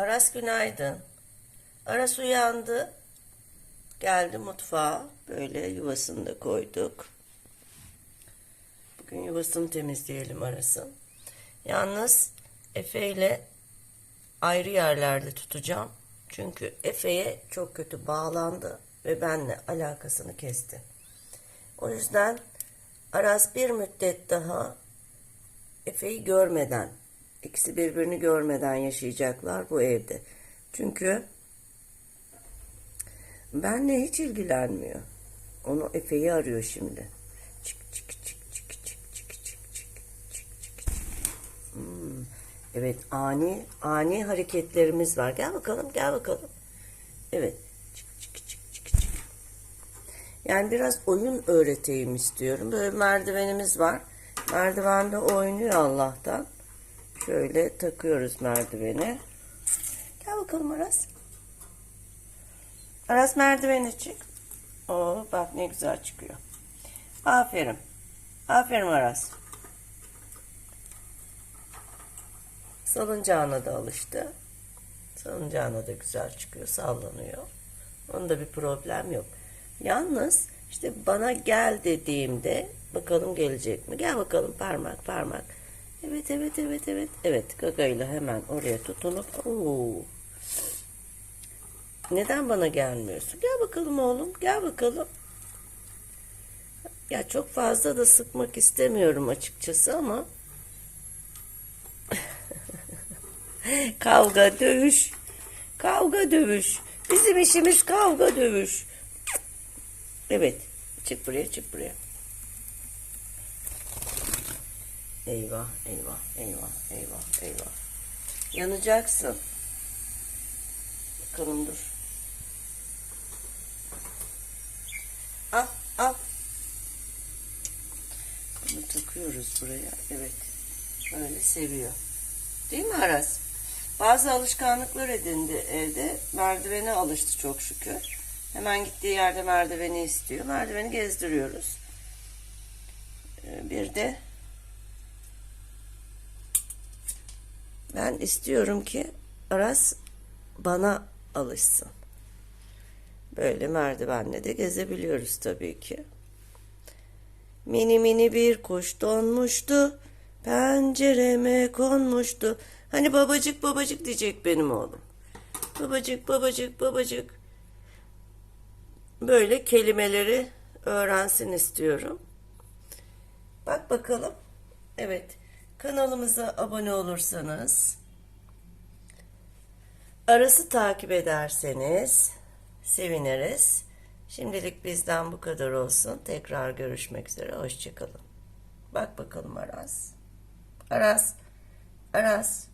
Aras günaydın. Aras uyandı. Geldi mutfağa. Böyle yuvasını da koyduk. Bugün yuvasını temizleyelim Aras'ın. Yalnız Efe ile ayrı yerlerde tutacağım. Çünkü Efe'ye çok kötü bağlandı ve benle alakasını kesti. O yüzden Aras bir müddet daha Efe'yi görmeden, ikisi birbirini görmeden yaşayacaklar bu evde. Çünkü benle hiç ilgilenmiyor. Onu Efe'yi arıyor şimdi. Çık çık çık çık çık çık çık çık çık çık çık. Hmm. Evet ani ani hareketlerimiz var. Gel bakalım gel bakalım. Evet. Çık çık çık çık çık. Yani biraz oyun öğreteyim istiyorum. Böyle merdivenimiz var. Merdivende oynuyor Allah'tan. Şöyle takıyoruz merdiveni. Gel bakalım Aras. Aras merdivene çık. Oo bak ne güzel çıkıyor. Aferin. Aferin Aras. Salıncağına da alıştı. Salıncağına da güzel çıkıyor, sallanıyor. Onda bir problem yok. Yalnız işte bana gel dediğimde bakalım gelecek mi? Gel bakalım parmak parmak. Evet evet evet evet. Evet gagayla hemen oraya tutunup oo. Neden bana gelmiyorsun? Gel bakalım oğlum gel bakalım. Ya çok fazla da sıkmak istemiyorum açıkçası ama kavga dövüş. Kavga dövüş. Bizim işimiz kavga dövüş. Evet. Çık buraya çık buraya. Eyvah eyvah eyvah eyvah eyvah. Yanacaksın. Bakalım dur. Al al. Bunu takıyoruz buraya. Evet. Böyle seviyor. Değil mi Aras? Bazı alışkanlıklar edindi evde. Merdivene alıştı çok şükür. Hemen gittiği yerde merdiveni istiyor. Merdiveni gezdiriyoruz. Ee, Bir de ben istiyorum ki Aras bana alışsın. Böyle merdivenle de gezebiliyoruz tabii ki. Mini mini bir kuş donmuştu. Pencereme konmuştu. Hani babacık babacık diyecek benim oğlum. Babacık babacık babacık. Böyle kelimeleri öğrensin istiyorum. Bak bakalım. Evet. Kanalımıza abone olursanız, arası takip ederseniz seviniriz. Şimdilik bizden bu kadar olsun. Tekrar görüşmek üzere. Hoşçakalın. Bak bakalım Aras. Aras. Aras.